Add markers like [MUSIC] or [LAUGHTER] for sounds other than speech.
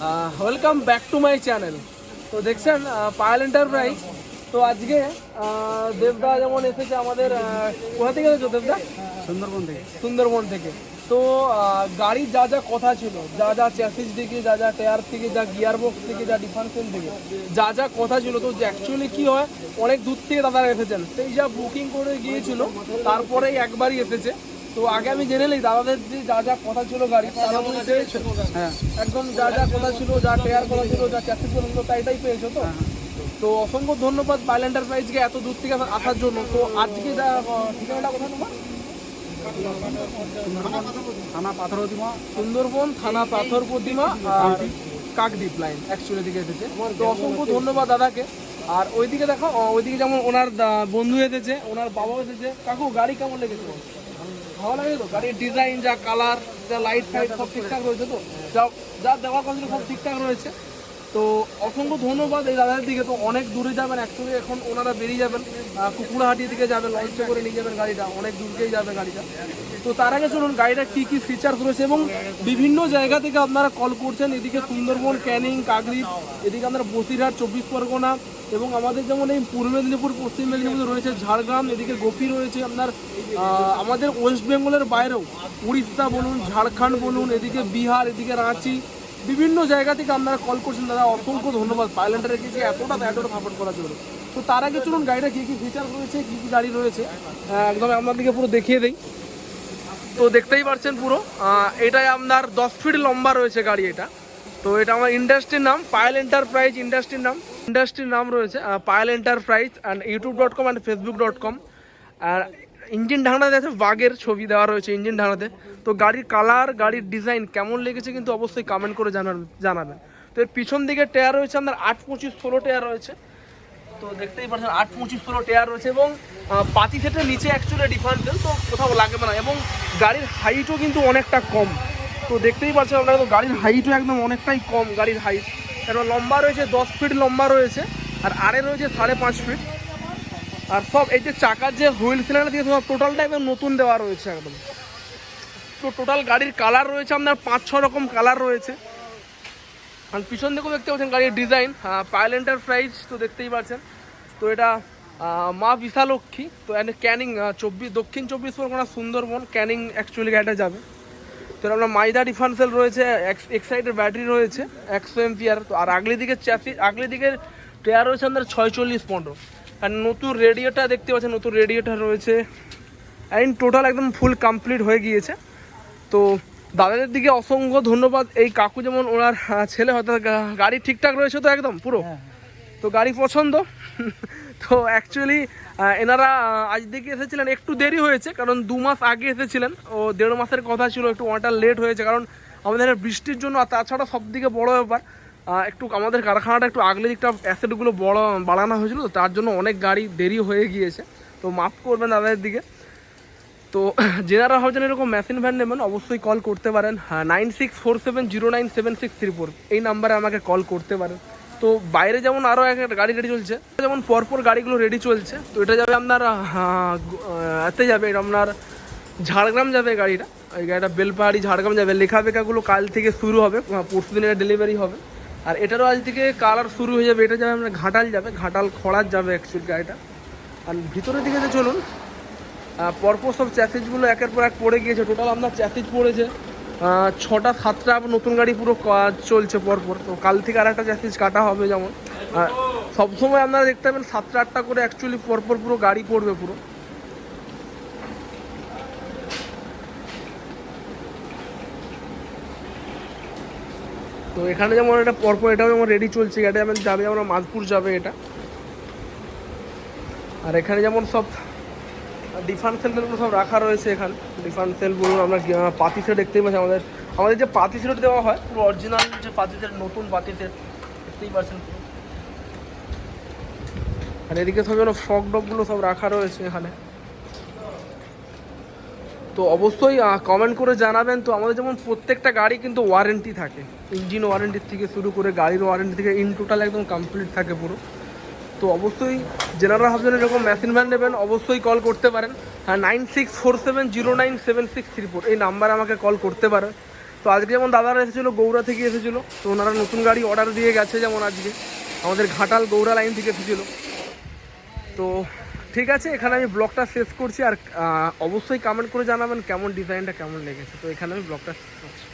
Welcome back to my channel তো দেখছেন Payel enterprise তো আজকে দেবদা যেমন এসেছে আমাদের কোথা থেকে এসেছ দেবদা? সুন্দরবন থেকে। সুন্দরবন থেকে। তো গাড়ির যা যা কথা ছিল যা যা চ্যাসিস থেকে যা যা টায়ার থেকে যা গিয়ার বক্স থেকে যা ডিফারেন্সিয়াল থেকে যা যা কথা ছিল তো অ্যাকচুয়ালি কি হয় অনেক দূর থেকে দাদারা এসেছেন। সেই যা বুকিং করে গিয়েছিল তারপরেই একবারই এসেছে। তো আগে আমি জেনে নিই দাদাদের যে যা যা কথা ছিল গাড়ি তারা পেয়েছ হ্যাঁ। একদম যা যা কথা ছিল যা টেয়ার কথা ছিল যা চ্যাসিস ছিল তো তাইটাই পেয়েছ তো? তো অসংখ্য ধন্যবাদ পাইল এন্টারপ্রাইজকে এত দূর থেকে আসার জন্য। তো আজকে যা ঠিকানাটা কোথায় তোমার? থানা পাথরতিমা সুন্দরবন থানা পাথর প্রতিমা আর কাকদ্বীপ লাইন অ্যাকচুয়ালি দিকে এসেছে। তো অসংখ্য ধন্যবাদ দাদাকে। আর ওইদিকে দেখো ওইদিকে যেমন ওনার বন্ধু এসেছে ওনার বাবাও এসেছে। কাকু গাড়ি কেমন লেগেছে? ভালো লাগে তো? গাড়ির ডিজাইন যা কালার যা লাইট ফাইট সব ঠিকঠাক রয়েছে তো? যা যা দেওয়ার কথা সব ঠিকঠাক রয়েছে? তো অসংখ্য ধন্যবাদ এই দাদার দিকে। তো অনেক দূরে যাবেন অ্যাকচুয়ালি এখন ওনারা বেরিয়ে যাবেন আহ, কুকুরহাটির দিকে যাবেন লঞ্চে করে নিয়ে যাবেন গাড়িটা। অনেক দূরকেই যাবে গাড়িটা। তো তার আগে চলুন গাড়িটা কী কী ফিচার্স রয়েছে এবং বিভিন্ন জায়গা থেকে আপনারা কল করছেন। এদিকে সুন্দরবন ক্যানিং কাকদ্বীপ এদিকে আপনারা বসিরহাট চব্বিশ পরগনা এবং আমাদের যেমন এই পূর্ব মেদিনীপুর পশ্চিম মেদিনীপুর রয়েছে ঝাড়গ্রাম এদিকে গোপী রয়েছে আপনার আমাদের ওয়েস্ট বেঙ্গলের বাইরেও উড়িষ্যা বলুন ঝাড়খণ্ড বলুন এদিকে বিহার এদিকে রাঁচি বিভিন্ন জায়গা থেকে আপনারা কল করছেন, দাদা, অসংখ্য ধন্যবাদ। পাইলেন্টারে যে এতটা এতটা সাপোর্ট করার জন্য? তো তার আগে চলুন, গাড়িটা কী কী ফিচার রয়েছে, কী কী গাড়ি রয়েছে? একদম আপনাদেরকে পুরো দেখিয়ে দেই। তো দেখতেই পারছেন পুরো। এটাই আপনার দশ ফিট লম্বা রয়েছে গাড়ি এটা। তো এটা আমার ইন্ডাস্ট্রির নাম পায়েল এন্টারপ্রাইজ ইন্ডাস্ট্রির নাম। ইন্ডাস্ট্রির নাম রয়েছে Payel enterprise and YouTube dot com and Facebook dot com R engine ঢাকনাতে আছে বাঘের ছবি দেওয়া রয়েছে ইঞ্জিন ঢাকনাতে। তো গাড়ির কালার, গাড়ির ডিজাইন কেমন লেগেছে কিন্তু অবশ্যই কমেন্ট করে জানাবেন জানাবেন। তো এর পিছন দিকে টায়ার রয়েছে, আপনার আট পঁচিশ ষোলো টায়ার রয়েছে। তো দেখতেই পাচ্ছেন আট পঁচিশ ষোলো টায়ার রয়েছে এবং পাতি সেটের নিচে অ্যাকচুয়ালি ডিফারেন্সিয়াল তো কোথাও লাগবে না। এবং গাড়ির হাইটও কিন্তু অনেকটা কম। তো দেখতেই পাচ্ছেন আপনারা তো গাড়ির হাইটও একদম অনেকটাই কম গাড়ির হাইট এবার লম্বা রয়েছে, দশ ফিট লম্বা রয়েছে, আর আরে রয়েছে সাড়ে পাঁচ ফিট আর সব এই যে চাকার যে হুইল সিলিন্ডার দিয়ে সব টোটালটা একদম নতুন দেওয়া রয়েছে একদম। তো টোটাল গাড়ির কালার রয়েছে, আপনার পাঁচ, ছ রকম কালার রয়েছে। আর পিছন দিকেও দেখতে পাচ্ছেন গাড়ির ডিজাইন পায়েল এন্টারপ্রাইজ তো দেখতেই পাচ্ছেন। তো এটা মা বিশালক্ষী, তো এখানে ক্যানিং চব্বিশ, দক্ষিণ চব্বিশ পরগনা সুন্দরবন ক্যানিং অ্যাকচুয়ালি গাড়িটা যাবে। তো আপনার মাইদা ডিফারেন্সিয়াল রয়েছে এক্সাইটের ব্যাটারি রয়েছে, একশো এমপিআর। তো আর আগলি দিকের চ্যাসি আগলি দিকের টায়ার রয়েছে আপনার ছয়চল্লিশ পনেরো। আর নতুন রেডিওটা দেখতে পাচ্ছেন নতুন রেডিওটা রয়েছে। অ্যান্ড টোটাল একদম ফুল কমপ্লিট হয়ে গিয়েছে। তো দাদাদের দিকে অসংখ্য ধন্যবাদ। এই কাকু যেমন ওনার ছেলে হয়তো গাড়ি ঠিকঠাক রয়েছে তো একদম পুরো? তো গাড়ি পছন্দ? [LAUGHS] তো অ্যাকচুয়ালি এনারা আজ দিকে এসেছিলেন একটু দেরি হয়েছে কারণ দু মাস আগে এসেছিলেন। ও দেড় মাসের কথা ছিল একটু অনেকটা লেট হয়েছে কারণ আমাদের বৃষ্টির জন্য আর তাছাড়া সব থেকে বড় ব্যাপার একটু আমাদের কারখানাটা একটু আগলে দিকটা অ্যাসেটগুলো বড় বাড়ানো হয়েছিল, তো তার জন্য অনেক গাড়ি দেরি হয়ে গিয়েছে। তো মাফ করবেন দাদাদের দিকে। তো যেনারা ভাবছেন এরকম মেশিন ভ্যান নেবেন, অবশ্যই কল করতে পারেন। Nine six four seven zero nine seven six three four এই নাম্বারে আমাকে কল করতে পারেন। তো বাইরে যেমন আরও এক একটা গাড়ি রেডি চলছে, যেমন পরপর গাড়িগুলো রেডি চলছে, তো এটা যাবে আপনার এতে যাবে, এটা আপনার ঝাড়গ্রাম যাবে গাড়িটা। এই গাড়িটা বেলপাহাড়ি ঝাড়গ্রাম যাবে। লেখা বেখাগুলো কাল থেকে শুরু হবে, পরশু দিনের ডেলিভারি হবে। আর এটারও আজ থেকে কালার শুরু হয়ে যাবে, এটা যাবে আপনার ঘাটাল যাবে, ঘাটাল খড়ার যাবে অ্যাকচুয়ালি গাড়িটা। আর ভিতরের দিকে যে চলুন পরপর সব চ্যাসেজগুলো একের পর এক পড়ে গিয়েছে টোটাল আপনার চ্যাসেজ পড়েছে। ছটা, সাতটা নতুন গাড়ি পুরো চলছে পরপর। তো কাল থেকে আর একটা চ্যাসেজ কাটা হবে যেমন। সবসময় আপনারা দেখতে পাবেন সাতটা, আটটা করে অ্যাকচুয়ালি পরপর পুরো গাড়ি পড়বে পুরো। তো এখানে যেমন এটা পরপর এটাও যেমন রেডি চলছে, এটা যেমন যাবে, যেমন মাধপুর যাবে এটা। আর এখানে যেমন সব ডিফারেন্সিয়ালগুলো সব রাখা রয়েছে এখানে। ডিফারেন্সিয়াল বলুন আমরা পাতি সেট দেখতেই পাচ্ছি। আমাদের আমাদের যে পাতি সেট দেওয়া হয়, পুরো অরিজিনাল যে পাতি সেট নতুন পাতি সেট দেখতেই পাচ্ছেন। আর এদিকে সব যেন ফ্রক ডগগুলো সব রাখা রয়েছে এখানে। তো অবশ্যই কমেন্ট করে জানাবেন। তো আমাদের যেমন প্রত্যেকটা গাড়ি কিন্তু ওয়ারেন্টি থাকে। ইঞ্জিন ওয়ারেন্টির থেকে শুরু করে গাড়ির ওয়ারেন্টি থেকে ইন টোটাল একদম কমপ্লিট থাকে পুরো। তো অবশ্যই জেনারেল ভাবছেন এরকম মেশিন ভ্যান নেবেন, অবশ্যই কল করতে পারেন। হ্যাঁ nine six four seven zero nine seven six three four এই নাম্বারে আমাকে কল করতে পারেন। তো আজকে যেমন দাদারা এসেছিল গৌড়া থেকে এসেছিল, তো ওনারা নতুন গাড়ি অর্ডার দিয়ে গেছে যেমন আজকে। আমাদের ঘাটাল গৌড়া লাইন থেকে এসেছিল। তো ঠিক আছে, এখানে আমি ব্লগটা শেষ করছি আর অবশ্যই কমেন্ট করে জানাবেন কেমন ডিজাইনটা কেমন লেগেছে। তো এখানে আমি ব্লগটা শেষ করছি।